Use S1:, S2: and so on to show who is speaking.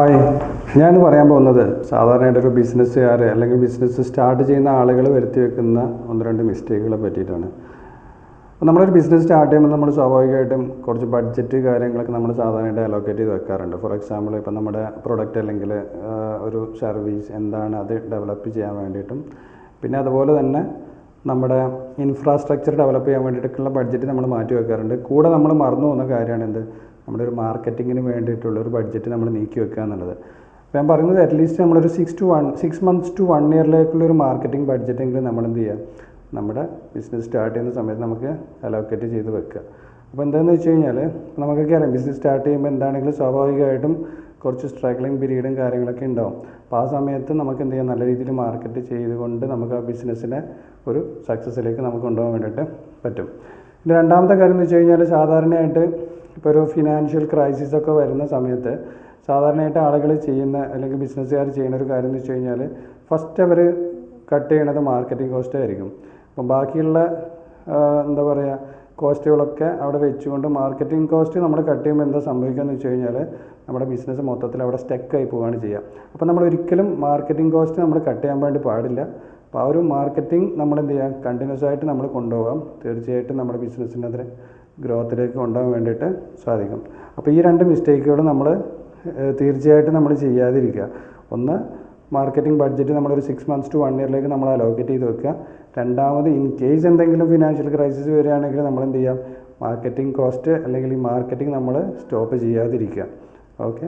S1: Hi. ഞാൻ പറയാൻ പോകുന്നത് സാധാരണയായിട്ട് ഒരു ബിസിനസ്സുകാർ അല്ലെങ്കിൽ ബിസിനസ് സ്റ്റാർട്ട് ചെയ്യുന്ന ആളുകൾ വരുത്തി വെക്കുന്ന ഒന്ന് രണ്ട് മിസ്റ്റേക്കുകളെ പറ്റിയിട്ടാണ്. നമ്മളൊരു ബിസിനസ് സ്റ്റാർട്ട് ചെയ്യുമ്പോൾ നമ്മൾ സ്വാഭാവികമായിട്ടും കുറച്ച് ബഡ്ജറ്റ് കാര്യങ്ങളൊക്കെ നമ്മൾ സാധാരണയായിട്ട് അലോക്കേറ്റ് ചെയ്ത് വെക്കാറുണ്ട്. ഫോർ എക്സാമ്പിൾ ഇപ്പം നമ്മുടെ പ്രൊഡക്റ്റ് അല്ലെങ്കിൽ ഒരു സർവീസ് എന്താണ് അത് ഡെവലപ്പ് ചെയ്യാൻ വേണ്ടിയിട്ടും. പിന്നെ അതുപോലെ തന്നെ നമ്മുടെ ഇൻഫ്രാസ്ട്രക്ചർ ഡെവലപ്പ് ചെയ്യാൻ വേണ്ടിയിട്ടൊക്കെയുള്ള ബഡ്ജറ്റ് നമ്മൾ മാറ്റി വെക്കാറുണ്ട്. കൂടെ നമ്മൾ മറന്നു പോകുന്ന കാര്യമാണ് എന്ത് നമ്മുടെ ഒരു മാർക്കറ്റിങ്ങിന് വേണ്ടിയിട്ടുള്ള ഒരു ബഡ്ജറ്റ് നമ്മൾ നീക്കി വെക്കുക എന്നുള്ളത്. അപ്പോൾ ഞാൻ പറയുന്നത് അറ്റ്ലീസ്റ്റ് നമ്മളൊരു six to one six months to one ഇയറിലേക്കുള്ള ഒരു മാർക്കറ്റിംഗ് ബഡ്ജറ്റ് എങ്കിലും നമ്മൾ എന്ത് ചെയ്യുക? നമ്മുടെ ബിസിനസ് സ്റ്റാർട്ട് ചെയ്യുന്ന സമയത്ത് നമുക്ക് അലോക്കേറ്റ് ചെയ്ത് വെക്കുക. അപ്പോൾ എന്താണെന്ന് വെച്ച് കഴിഞ്ഞാൽ നമുക്കൊക്കെ അറിയാം ബിസിനസ് സ്റ്റാർട്ട് ചെയ്യുമ്പോൾ എന്താണെങ്കിലും സ്വാഭാവികമായിട്ടും കുറച്ച് സ്ട്രഗ്ലിംഗ് പീരീഡും കാര്യങ്ങളൊക്കെ ഉണ്ടാവും. അപ്പോൾ ആ സമയത്ത് നമുക്ക് എന്ത് ചെയ്യാം? നല്ല രീതിയിൽ മാർക്കറ്റ് ചെയ്തുകൊണ്ട് നമുക്ക് ആ ബിസിനസ്സിനെ ഒരു സക്സസ്സിലേക്ക് നമുക്ക് കൊണ്ടുപോകാൻ വേണ്ടിയിട്ട് പറ്റും. രണ്ടാമത്തെ കാര്യം എന്ന് വെച്ച് കഴിഞ്ഞാൽ സാധാരണയായിട്ട് ഇപ്പോൾ ഒരു ഫിനാൻഷ്യൽ ക്രൈസിസ് ഒക്കെ വരുന്ന സമയത്ത് സാധാരണയായിട്ട് ആളുകൾ ചെയ്യുന്ന അല്ലെങ്കിൽ ബിസിനസ്സുകാർ ചെയ്യുന്ന ഒരു കാര്യം എന്ന് വെച്ച് കഴിഞ്ഞാൽ ഫസ്റ്റ് അവർ കട്ട് ചെയ്യണത് മാർക്കറ്റിംഗ് കോസ്റ്റ് ആയിരിക്കും. അപ്പം ബാക്കിയുള്ള എന്താ പറയുക കോസ്റ്റുകളൊക്കെ അവിടെ വെച്ചുകൊണ്ട് മാർക്കറ്റിംഗ് കോസ്റ്റ് നമ്മൾ കട്ട് ചെയ്യുമ്പോൾ എന്താ സംഭവിക്കുക എന്ന് വെച്ച് കഴിഞ്ഞാൽ നമ്മുടെ ബിസിനസ് മൊത്തത്തിൽ അവിടെ സ്റ്റക്കായി പോവുകയാണ് ചെയ്യുക. അപ്പോൾ നമ്മൾ ഒരിക്കലും മാർക്കറ്റിംഗ് കോസ്റ്റ് നമ്മൾ കട്ട് ചെയ്യാൻ വേണ്ടി പാടില്ല. അപ്പോൾ ആ ഒരു മാർക്കറ്റിംഗ് നമ്മൾ എന്ത് ചെയ്യുക കണ്ടിന്യൂസ് ആയിട്ട് നമ്മൾ കൊണ്ടുപോകാം. തീർച്ചയായിട്ടും നമ്മുടെ ബിസിനസ്സിന്റെ അതിന് ഗ്രോത്തിലേക്ക് കൊണ്ടുപോകാൻ വേണ്ടിയിട്ട് സാധിക്കും. അപ്പോൾ ഈ രണ്ട് മിസ്റ്റേക്കുകൾ നമ്മൾ തീർച്ചയായിട്ടും നമ്മൾ ചെയ്യാതിരിക്കുക. ഒന്ന് മാർക്കറ്റിംഗ് ബഡ്ജറ്റ് നമ്മളൊരു സിക്സ് മന്ത്സ് ടു വൺ ഇയറിലേക്ക് നമ്മൾ അലോക്കേറ്റ് ചെയ്ത് വെക്കുക. രണ്ടാമത് ഇൻ കേസ് എന്തെങ്കിലും ഫിനാൻഷ്യൽ ക്രൈസിസ് വരികയാണെങ്കിൽ നമ്മൾ എന്ത് ചെയ്യാം? മാർക്കറ്റിംഗ് കോസ്റ്റ് അല്ലെങ്കിൽ ഈ മാർക്കറ്റിംഗ് നമ്മൾ സ്റ്റോപ്പ് ചെയ്യാതിരിക്കുക. ഓക്കെ